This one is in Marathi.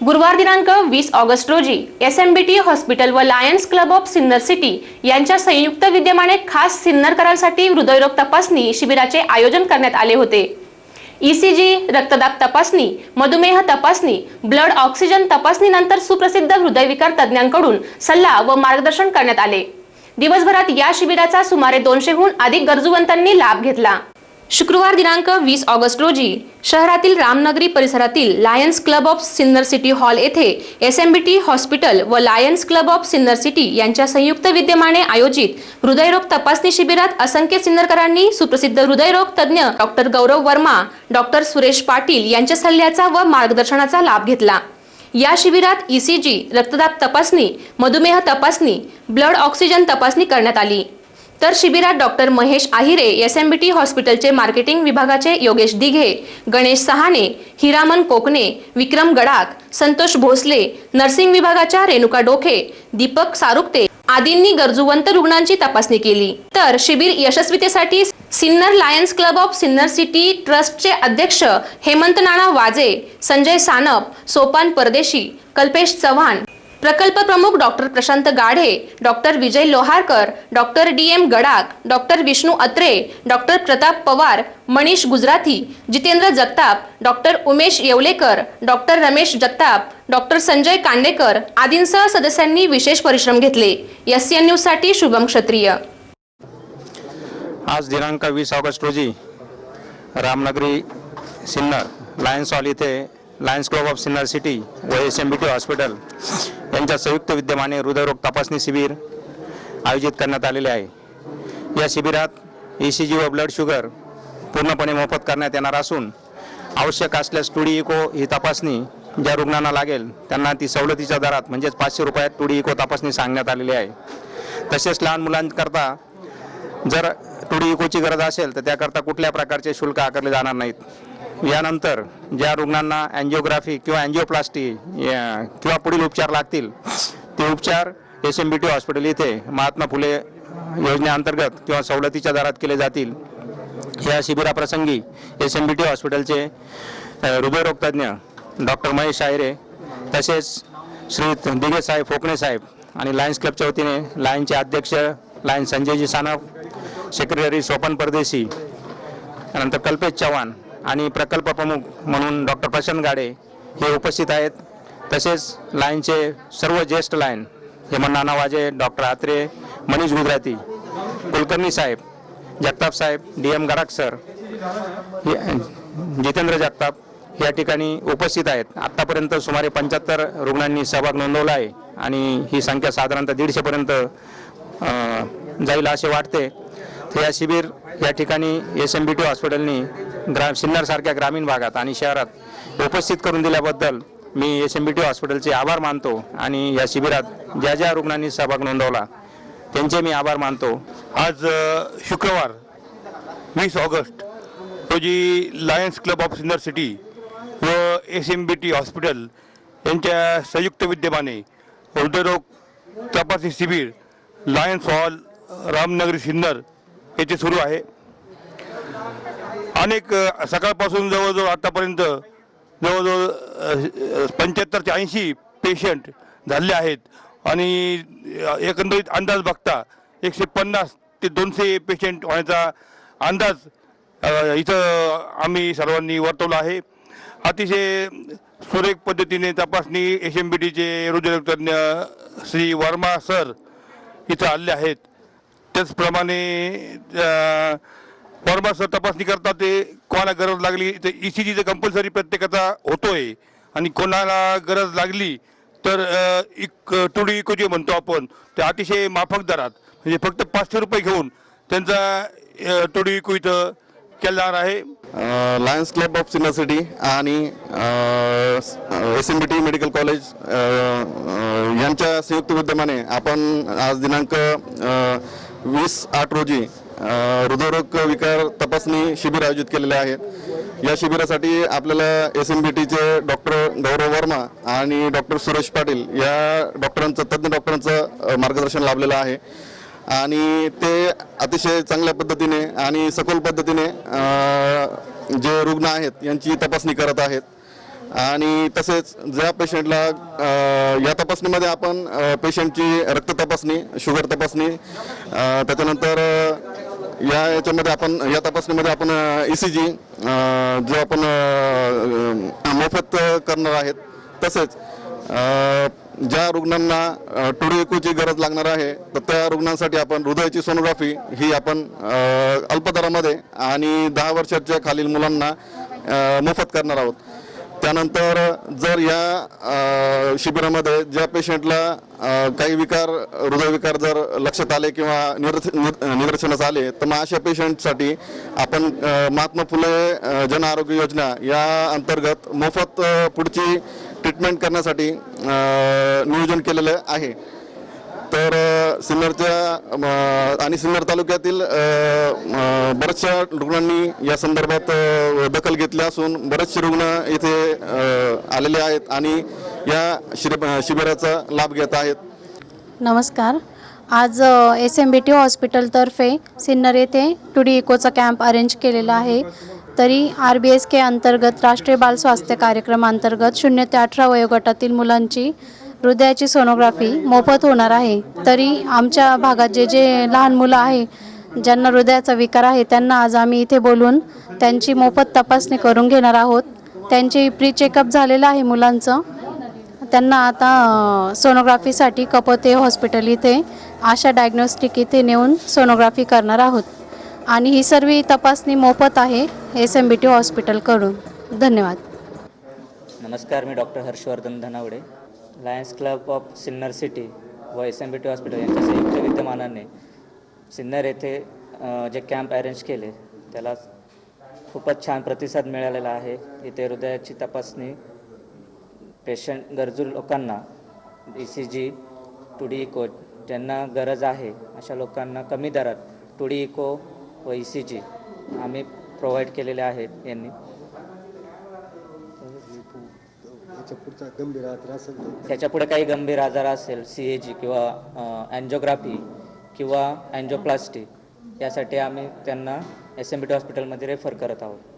गुरुवार दिनांक वीस ऑगस्ट रोजी S M B T hospital व Lions Club of Sinnar City यांच्या संयुक्त विद्यमाने खास सिन्नरकरांसाठी हृदयरोग तपासणी शिबिराचे आयोजन करण्यात आले होते. ईसीजी रक्तदाब तपासणी मधुमेह तपासणी ब्लड ऑक्सिजन तपासणीनंतर सुप्रसिद्ध हृदयविकार तज्ज्ञांकडून सल्ला व मार्गदर्शन करण्यात आले. दिवसभरात या शिबिराचा सुमारे दोनशेहून अधिक गरजूवंतांनी लाभ घेतला. शुक्रवार दिनांक वीस ऑगस्ट रोजी शहरातील रामनगरी परिसरातील Lions Club of Sinnar City hall येथे S M B T hospital व Lions Club of Sinnar City यांच्या संयुक्त विद्यमाने आयोजित हृदयरोग तपासणी शिबिरात असंख्य सिन्नरकरांनी सुप्रसिद्ध हृदयरोग तज्ज्ञ डॉक्टर गौरव वर्मा डॉक्टर सुरेश पाटील यांच्या सल्ल्याचा व मार्गदर्शनाचा लाभ घेतला. या शिबिरात ई सी जी रक्तदाब तपासणी मधुमेह तपासणी ब्लड ऑक्सिजन तपासणी करण्यात आली. तर शिबिरात doctor Mahesh Ahire S M B T हॉस्पिटलचे मार्केटिंग विभागाचे योगेश दिघे गणेश सहाने हिरामन कोकणे विक्रम गडाख संतोष भोसले नर्सिंग विभागाच्या रेणुका डोखे दीपक सारुक्ते आदींनी गरजूवंत रुग्णांची तपासणी केली. तर शिबिर यशस्वीतेसाठी Sinnar Lions Club of Sinnar City ट्रस्टचे अध्यक्ष हेमंत नाना वाजे संजय सानप सोपान परदेशी कल्पेश चव्हाण प्रकल्प प्रमुख doctor Prashant Gadhe doctor Vijay Loharkar doctor D. M Gadak doctor Vishnu Atre doctor Pratap Pawar Manish Gujrathi Jitendra Jagtap doctor Umesh Yevlekar doctor Ramesh Jagtap doctor Sanjay Kandekar आदींसह सदस्यांनी विशेष परिश्रम घेतले. एस एन न्यूजसाठी शुभम क्षत्रिय. आज दिनांक वीस ऑगस्ट रोजी रामनगरी सिन्नर लायन्स हॉल इथे Lions Club of Sinnar City व S M B T hospital यांच्या संयुक्त विद्यमाने हृदयरोग तपासणी शिबिर आयोजित करण्यात आलेले आहे. या शिबिरात ई सी जी व ब्लड शुगर पूर्णपणे मोफत करण्यात येणार असून आवश्यक असल्यास टुडी इको ही तपासणी ज्या रुग्णांना लागेल त्यांना ती सवलतीच्या दरात म्हणजेच पाचशे रुपयात टुडी इको तपासणी सांगण्यात आलेली आहे. तसेच लहान मुलांकरता जर टुडी इकोची गरज असेल तर त्याकरता कुठल्या प्रकारचे शुल्क आकारले जाणार नाहीत. यानंतर ज्या रुग्णांना अँजिओग्राफी किंवा अँजिओप्लास्टी या- किंवा पुढील उपचार लागतील ते उपचार S M B T hospital इथे महात्मा फुले योजनेअंतर्गत किंवा सवलतीच्या दरात केले जातील. या शिबिराप्रसंगी एस एम बी टी हॉस्पिटलचे हृदयरोगतज्ञ हृदयरोग डॉक्टर महेश आयरे तसेच श्री दिगे साहेब फोकणे साहेब आणि लायन्स क्लबच्या वतीने लायन्सचे अध्यक्ष लायन संजयजी सानप सेक्रेटरी सोपन परदेशी त्यानंतर कल्पेश चव्हाण आणि प्रकल्प प्रमुख म्हणून डॉक्टर प्रशांत गाडे हे उपस्थित आहेत. तसेच लाईनचे सर्व ज्येष्ठ लाईन हेमंत नाना वाजे डॉक्टर आत्रे मनीष गुजराती कुलकर्णी साहेब जगताप साहेब D M Garak sir Jitendra Jagtap या ठिकाणी उपस्थित आहेत. आत्तापर्यंत सुमारे पंच्याहत्तर रुग्णांनी सहभाग नोंदवला आहे आणि ही संख्या साधारणतः दीडशेपर्यंत जाईल असे वाटते. या शिबिर या ठिकाणी एस एम बी टी हॉस्पिटलनी ग्रा सिन्नरसारख्या ग्रामीण भागात आणि शहरात उपस्थित करून दिल्याबद्दल मी एस एम बी टी हॉस्पिटलचे आभार मानतो आणि या शिबिरात ज्या ज्या रुग्णांनी सहभाग नोंदवला त्यांचे मी आभार मानतो. आज शुक्रवार वीस ऑगस्ट रोजी Lions Club of Sinnar City व S M B T hospital यांच्या संयुक्त विद्यमाने हृदयरोग तपासणी शिबिर लायन्स हॉल रामनगरी सिन्नर येथे सुरू आहे. अनेक सकाळपासून जवळजवळ आतापर्यंत जवळजवळ पंच्याहत्तर ते ऐंशी पेशंट झाले आहेत. आणि एकंदरीत अंदाज बघता एकशे पन्नास ते दोनशे पेशंट होण्याचा अंदाज इथं आम्ही सर्वांनी वर्तवला आहे. अतिशय सुरेख पद्धतीने तपासणी एस एम बी टीचे हृदयरोग श्री वर्मा सर इथं आले आहेत. त्याचप्रमाणे अ, सर तपासणी करता ते कोणाला गरज लागली तर ई सी जीचं कंपल्सरी प्रत्येकाचा होतोय आणि कोणाला गरज लागली तर अ, इक टुडी इको जे म्हणतो आपण ते अतिशय माफक दरात म्हणजे फक्त पाचशे रुपये घेऊन त्यांचा टू टुडी इको इथं केला जाणार आहे Lions Club of Sinnar City आणि S M B T medical college यांच्या संयुक्त विद्यमाने आपण आज दिनांक वीस आठ रोजी हृदयरोग विकार तपासणी शिबिर आयोजित केलेले आहे या शिबिरासाठी आपल्याला एस एम बी टीचे डॉक्टर गौरव वर्मा आणि डॉक्टर सुरेश पाटील या डॉक्टरांचं तज्ज्ञ डॉक्टरांचं मार्गदर्शन लाभलेलं आहे. आणि ते अतिशय चांगल्या पद्धतीने आणि सखोल पद्धतीने जे रुग्ण आहेत यांची तपासणी करत आहेत. आणि तसेच ज्या पेशंटला या तपासणीमध्ये आपण पेशंटची रक्त तपासणी शुगर तपासणी त्याच्यानंतर या याच्यामध्ये आपण या तपासणीमध्ये आपण ई सी जी जो आपण मोफत करणार आहेत. तसेच ज्या रुग्णांना टुडिओची गरज लागणार आहे तर त्या रुग्णांसाठी आपण हृदयाची सोनोग्राफी ही आपण अल्पदरामध्ये अल्प दरामध्ये आणि दहा वर्षाच्या खालील मुलांना मोफत करणार आहोत. त्यानंतर जर या शिबिरामध्ये ज्या पेशंटला काही विकार हृदयविकार जर लक्षात आले किंवा निदर्श निदर्शनास आले तर मग अशा पेशंटसाठी आपण महात्मा फुले जन आरोग्य योजना या अंतर्गत मोफत पुढची ट्रीटमेंट करण्यासाठी नियोजन केलेलं आहे. तर सिन्नरच्या आणि सिन्नर तालुक्यातील बऱ्याचशा रुग्णांनी या संदर्भात दखल घेतली असून बरेचसे रुग्ण इथे आलेले आहेत आणि या शिर- शिबिराचा लाभ घेत आहेत. नमस्कार. आज एस एम बी टी हॉस्पिटलतर्फे सिन्नर येथे टुडी इकोचा कॅम्प अरेंज केलेला आहे. तरी आर बी एस के अंतर्गत राष्ट्रीय बाल स्वास्थ्य कार्यक्रमांतर्गत शून्य ते अठरा वयोगटातील मुलांची हृदयाची सोनोग्राफी मोफत होणार आहे. तरी आमच्या भागात जे जे लहान मुलं आहे ज्यांना हृदयाचा विकार आहे त्यांना आज आम्ही इथे बोलून त्यांची मोफत तपासणी करून घेणार आहोत. त्यांची प्री चेकअप झालेलं आहे मुलांचं. त्यांना आता सोनोग्राफीसाठी कपोते हॉस्पिटल इथे आशा डायग्नोस्टिक इथे नेऊन सोनोग्राफी करणार आहोत. आणि ही सर्व तपासणी मोफत आहे एस एम बी टी हॉस्पिटलकडून धन्यवाद. नमस्कार मी doctor Harshvardhan Dhanawade. Lions Club of Sinnar City व S M B T hospital यांच्या संयुक्त विद्यमानाने सिन्नर येथे जे कॅम्प अरेंज केले त्याला खूपच छान प्रतिसाद मिळालेला आहे. इथे हृदयाची तपासणी पेशंट गरजू लोकांना E C G two D echo ज्यांना गरज आहे अशा लोकांना कमी दरात टू डी इको व ई सी जी आम्ही प्रोव्हाइड केलेले आहेत यांनी. त्याच्या पुढे काही गंभीर आजार असेल सी ए जी किंवा अँजिओग्राफी किंवा अँजिओप्लास्टी यासाठी आम्ही त्यांना एस एम बी टी हॉस्पिटलमध्ये रेफर करत आहोत.